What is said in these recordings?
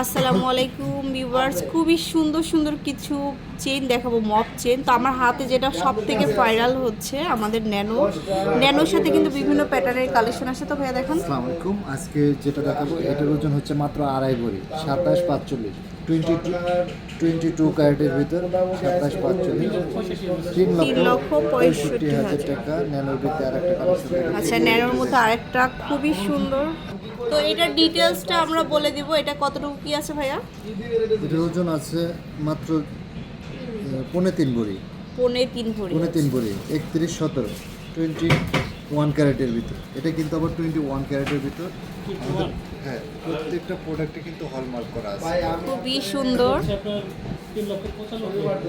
আসসালামু আলাইকুম ভিউয়ার্স। খুবই সুন্দর সুন্দর কিছু চেন দেখাবো মপ চেন তো আমার হাতে যেটা সব থেকে ভাইরাল হচ্ছে আমাদের ন্যানো। ন্যানোর সাথে কিন্তু বিভিন্ন প্যাটার্নের কালেকশন আসে। তো ভাইয়া দেখান। আসসালামু আলাইকুম। আজকে যেটা দেখাবো এটার ওজন হচ্ছে মাত্র আড়াই ভরি সাতাশ পাঁচচল্লিশ। টোয়েন্টি টু টোয়েন্টি টু ক্যারেটের ভিতর সাতাশ পাঁচচল্লিশ। তিন লক্ষ পঁয়ষট্টি হাজার। টাকা ন্যানোর ভিতরে আর একটা কালেকশন আচ্ছা ন্যানোর মধ্যে আরেকটা খুবই সুন্দর তো এটার ডিটেলসটা আমরা বলে দিব এটা কতটুকু কি আছে ভাইয়া? এটার ওজন আছে মাত্র পনে পৌনে তিন ভরি। পনে তিন ভরি পৌনে তিন ভরি একত্রিশ সতেরো টোয়েন্টি ওয়ান ক্যারেটের ভিতর। এটা কিন্তু আবার টোয়েন্টি ওয়ান ক্যারেটের ভিতর। আমাদের- হ্যাঁ প্রত্যেকটা প্রোডাক্টে কিন্তু হলমার্ক করা আছে। খুবই সুন্দর।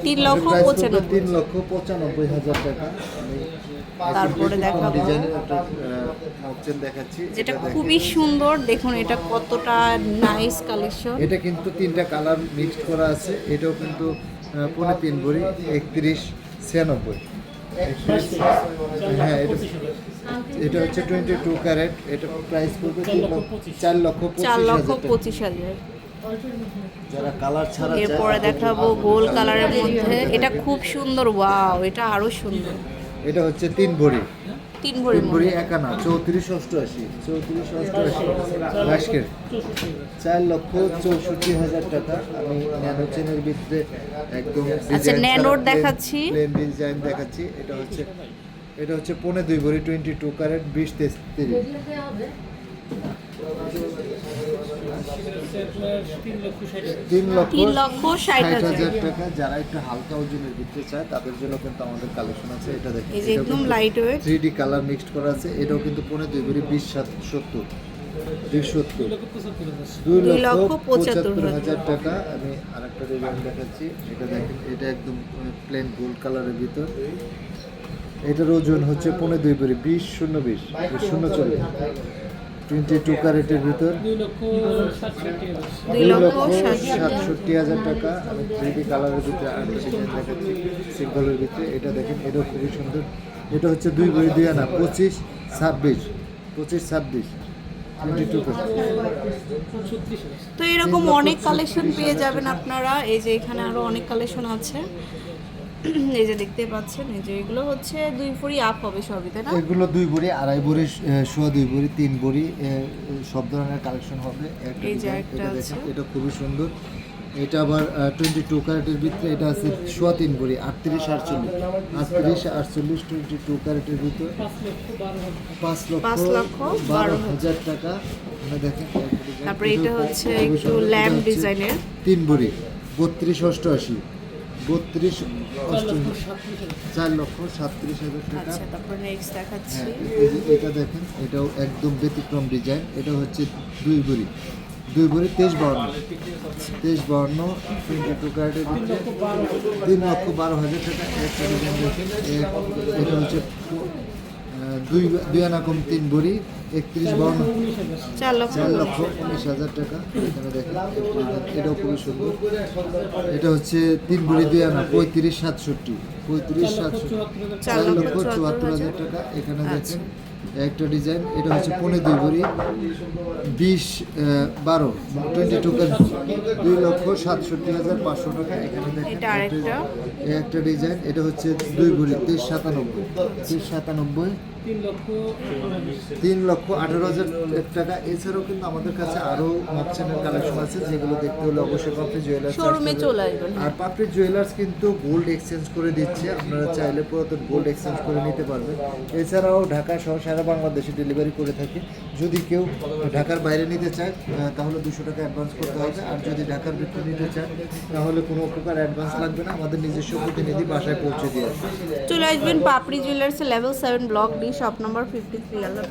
তিন লক্ষ পঁচানব্বই তিন লক্ষ পঁচানব্বই হাজার টাকা। তারপরে দেখাবো। ডিজাইনের দেখাচ্ছি। যেটা খুবই সুন্দর। দেখুন এটা কতটা নাইস কালেকশন এটা কিন্তু তিনটা কালার মিক্সড করা আছে। এটাও কিন্তু আহ, পৌনে তিন ভরি একত্রিশ ছিয়ানব্বই। হ্যাঁ এটা এটা হচ্ছে টোয়েন্টি টু ক্যারেট এটা প্রাইস পড়বে চার লক্ষ পঁচিশ। চার লক্ষ। পঁচিশ হাজার যারা কালার ছাড়া এরপরে দেখাবো গোল কালারের মধ্যে। এটা খুব সুন্দর ওয়াও এটা আরও সুন্দর। এটা হচ্ছে তিন ভরি। তিন ভরি ভরি একানা চৌত্রিশ অষ্টআশি চৌত্রিশ অষ্টআশি। বাইশকের চার লক্ষ চৌষট্টি হাজার টাকা। আমি ন্যানো চেনের ভিতরে একদম আচ্ছা, ন্যানোর দেখাচ্ছি। প্লেন ডিজাইন দেখাচ্ছি। এটা হচ্ছে এটা হচ্ছে পৌনে দুই ভরি টোয়েন্টি টু ক্যারেট বিশ তেত্রিশ। তিন লক্ষ ষাট হাজার টাকা। যারা একটু হালকা ওজনের চায় তাদের জন্য কিন্তু আমাদের কালেকশন আছে। এটা দেখেন একদম light weight three D colour mixed করা আছে। এটাও কিন্তু পৌনে দুই ভরি বিশ সাত সত্তর দুই লক্ষ পঁচাত্তর হাজার টাকা। আমি আরেকটা ডিজাইন দেখাচ্ছি। এটা দেখেন এটা একদম প্লেন গোল্ড কালারের ভিতর। এটার ওজন হচ্ছে পৌনে দুই ভরি বিশ শূন্য বিশ শূন্য চল্লিশ। টোয়েন্টি টু ক্যারেটের ভিতর দুই লক্ষ লক্ষ সাতষট্টি হাজার। টাকা। আমি থ্রি ডি কালারের ভিতরে আরেকটা দেখাচ্ছি। সিঙ্গলের ভিতরে। এটা দেখেন এটাও খুবই সুন্দর। এটা হচ্ছে দুই বই দুই আনা। পঁচিশ ছাব্বিশ। পঁচিশ ছাব্বিশ। তো এরকম অনেক কালেকশন পেয়ে যাবেন আপনারা। এই যে এখানে আরও অনেক কালেকশন আছে। এই যে দেখতে পাচ্ছেন এই যে এগুলো হচ্ছে দুই ভরি আপ হবে সবই তাই না? এগুলো দুই বড়ি আড়াই ভরি সোয়া দুই ভরি তিন বড়ি এ, সব ধরনের কালেকশন হবে। এই যে একটা আছে। এটা খুবই সুন্দর। এটা আবার টোয়েন্টি টু ক্যারেটের ভিতরে এটা আছে সোয়া তিন বড়ি আটত্রিশ আটচল্লিশ। আটত্রিশ আটচল্লিশ টোয়েন্টি টু ক্যারেটের ভিতরে। পাঁচ লক্ষ বারো হাজার টাকা। দেখেন তারপরে এটা হচ্ছে একটু ল্যাম্প ডিজাইনের। তিন ভরি বত্রিশ অষ্টআশি। বত্রিশ চার লক্ষ সাতত্রিশ হাজার টাকা। আচ্ছা হ্যাঁ এটা দেখেন এটাও একদম ব্যতিক্রম ডিজাইন এটা হচ্ছে দুই ভরি। দুই ভরি তেইশ বর্ণ তেইশ বর্ণ টোয়েন্টি টু ক্যারেটের ভিতরে তিন লক্ষ বারো হাজার টাকা। একটা ডিজাইন দেখেন এটা হচ্ছে দুই দুই আনা কম তিন ভরি একত্রিশ বাউন্ন। চার লক্ষ চার লক্ষ উনিশ হাজার। টাকা। এখানে দেখেন এটাও খুবই সুন্দর। এটা হচ্ছে তিন ভরি দুই আনা পঁয়ত্রিশ সাতষট্টি। পঁয়ত্রিশ সাতষট্টি। চার লক্ষ চুয়াত্তর হাজার টাকা এখানে দেখেন। একটা ডিজাইন এটা হচ্ছে পনেরো দুই ভরি বিশ বারো টোয়েন্টি টু দুই লক্ষ সাতষট্টি হাজার পাঁচশো টাকা। এখানে একটা ডিজাইন এটা হচ্ছে দুই ভরি তেইশ সাতানব্বই। তেইশ সাতানব্বই তিন লক্ষ আঠারো হাজার টাকা। এছাড়াও কিন্তু আমাদের কাছে আরও অপশনের কালেকশন আছে যেগুলো দেখতে হলে অবশ্যই পাপড়ি জুয়েলার্স শোরুমে চলে আসবেন আর পাপড়ি জুয়েলার্স কিন্তু গোল্ড এক্সচেঞ্জ করে দিচ্ছে আপনারা চাইলে পুরাতন গোল্ড এক্সচেঞ্জ করে নিতে পারবেন। এছাড়াও ঢাকা সহ সারা বাংলাদেশে ডেলিভারি করে থাকি। যদি কেউ ঢাকার বাইরে নিতে চায় তাহলে দুশো টাকা অ্যাডভান্স করতে হবে। আর যদি ঢাকার ভিতরে নিতে চায়, তাহলে কোনো প্রকার অ্যাডভান্স লাগবে না। আমাদের নিজস্ব প্রতিনিধি বাসায় পৌঁছে দিয়ে চলে আসবেন Papri jewellers level seven block D shop number fifty three Allah